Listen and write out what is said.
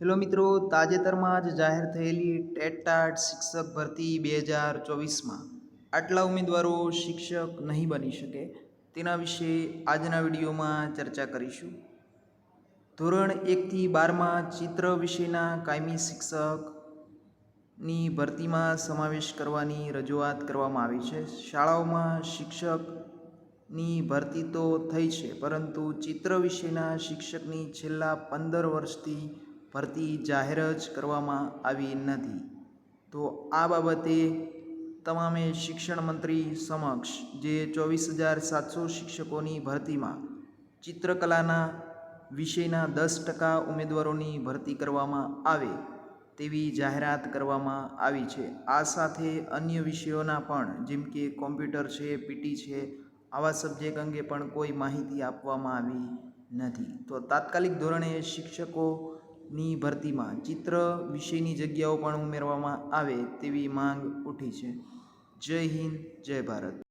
Hello મિત્રો, તાજેતરમાં જ જાહેર થયેલી ટેટ ટાટ શિક્ષક ભરતી બે હજાર ચોવીસમાં આટલા ઉમેદવારો શિક્ષક નહીં બની શકે તેના વિશે આજના વિડીયોમાં ચર્ચા કરીશું. ધોરણ એકથી બારમાં ચિત્ર વિષયના કાયમી શિક્ષકની ભરતીમાં સમાવેશ કરવાની રજૂઆત કરવામાં આવી છે. શાળાઓમાં શિક્ષકની ભરતી તો થઈ છે, પરંતુ ચિત્ર વિષયના શિક્ષકની છેલ્લા પંદર વર્ષથી ભરતી જાહેર જ કરવામાં આવી નથી. તો આ બાબતે તમામે શિક્ષણ મંત્રી સમક્ષ જે ચોવીસ હજાર સાતસો શિક્ષકોની ભરતીમાં ચિત્રકલાના વિષયના દસ ટકા ઉમેદવારોની ભરતી કરવામાં આવે તેવી જાહેરાત કરવામાં આવી છે. આ સાથે અન્ય વિષયોના પણ, જેમ કે કોમ્પ્યુટર છે, પીટી છે, આવા સબ્જેક્ટ અંગે પણ કોઈ માહિતી આપવામાં આવી નથી. તો તાત્કાલિક ધોરણે શિક્ષકોની ભરતીમાં ચિત્ર વિષયની જગ્યાઓ પણ ઉમેરવામાં આવે તેવી માંગ ઉઠી છે. જય હિન્દ, જય ભારત.